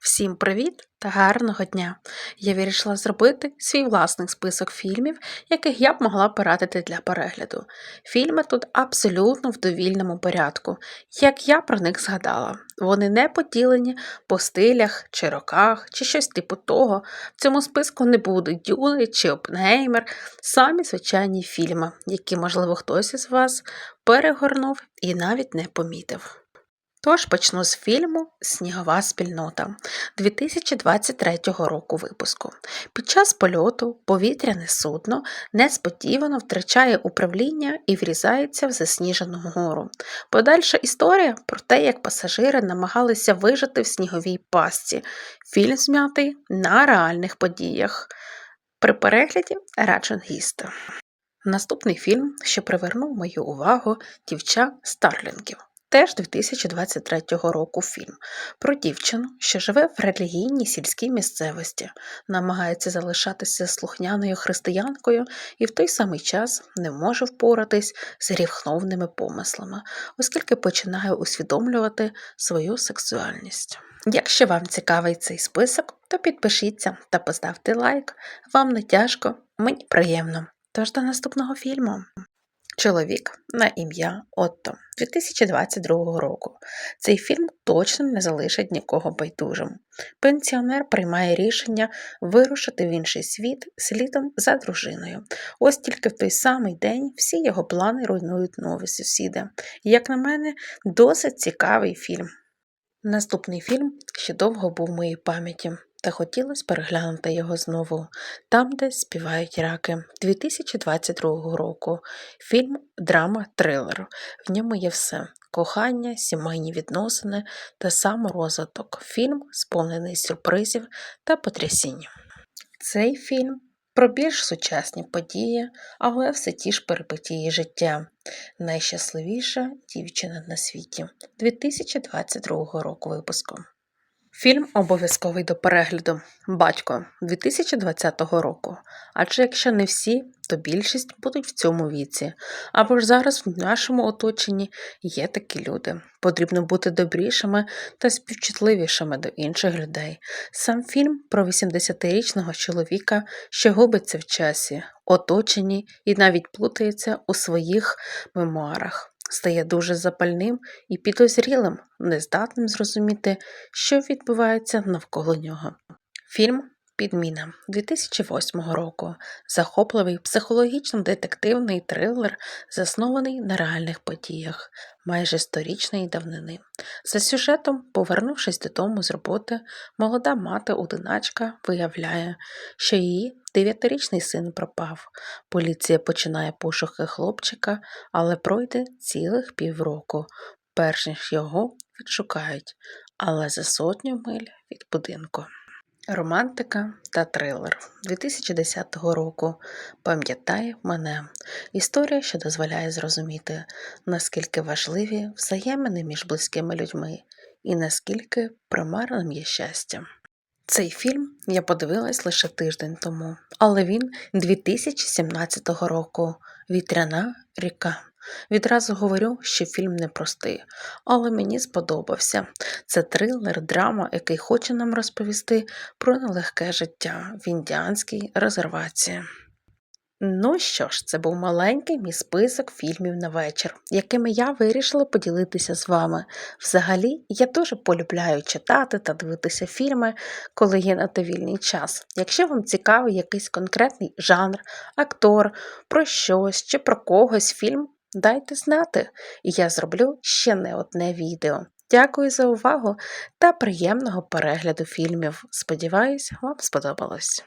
Всім привіт та гарного дня! Я вирішила зробити свій власний список фільмів, яких я б могла порадити для перегляду. Фільми тут абсолютно в довільному порядку, як я про них згадала. Вони не поділені по стилях чи роках, чи щось типу того. В цьому списку не буде Дюни чи Опенгеймер, самі звичайні фільми, які, можливо, хтось із вас перегорнув і навіть не помітив. Тож почну з фільму Снігова спільнота 2023 року випуску. Під час польоту повітряне судно несподівано втрачає управління і врізається в засніжену гору. Подальша історія про те, як пасажири намагалися вижити в сніговій пастці. Фільм змятий на реальних подіях. При перегляді раджу гісти. Наступний фільм, що привернув мою увагу, дівча Старлінгів. Теж 2023 року фільм про дівчину, що живе в релігійній сільській місцевості, намагається залишатися слухняною християнкою і в той самий час не може впоратись з рівхновними помислами, оскільки починає усвідомлювати свою сексуальність. Якщо вам цікавий цей список, то підпишіться та поставте лайк. Вам не тяжко, мені приємно. Тож до наступного фільму. Чоловік на ім'я Отто 2022 року. Цей фільм точно не залишить нікого байдужим. Пенсіонер приймає рішення вирушити в інший світ слідом за дружиною. Ось тільки в той самий день всі його плани руйнують нові сусіди. Як на мене, досить цікавий фільм. Наступний фільм ще довго був в моїй пам'яті та хотілося переглянути його знову, там, де співають раки 2022 року. Фільм Драма трилер. В ньому є все: кохання, сімейні відносини та саморозвиток. Фільм сповнений сюрпризів та потрясінь. Цей фільм. Про більш сучасні події, але все ті ж перипетії життя. Найщасливіша дівчина на світі 2022 року випуску. Фільм обов'язковий до перегляду Батько 2020 року. Адже якщо не всі, то більшість будуть в цьому віці. Або ж зараз в нашому оточенні є такі люди. Потрібно бути добрішими та співчутливішими до інших людей. Сам фільм про 80-річного чоловіка, що губиться в часі, оточенні і навіть плутається у своїх мемуарах стає дуже запальним і підозрілим, нездатним зрозуміти, що відбувається навколо нього. Фільм Підміна 2008 року захопливий психологічно-детективний трилер, заснований на реальних подіях майже сторічної давнини. За сюжетом, повернувшись додому з роботи, молода мати одиначка виявляє, що її дев'ятирічний син пропав. Поліція починає пошуки хлопчика, але пройде цілих півроку, перш ніж його відшукають, але за сотню миль від будинку. Романтика та трилер 2010 року пам'ятає мене історія, що дозволяє зрозуміти, наскільки важливі взаємини між близькими людьми і наскільки примарним є щастя. Цей фільм я подивилась лише тиждень тому, але він 2017 року Вітряна ріка. Відразу говорю, що фільм непростий, але мені сподобався. Це трилер, драма, який хоче нам розповісти про нелегке життя в індіанській резервації. Ну що ж, це був маленький мій список фільмів на вечір, якими я вирішила поділитися з вами. Взагалі, я дуже полюбляю читати та дивитися фільми, коли є на те вільний час. Якщо вам цікавий якийсь конкретний жанр, актор, про щось чи про когось фільм, дайте знати, і я зроблю ще не одне відео. Дякую за увагу та приємного перегляду фільмів. Сподіваюсь, вам сподобалось.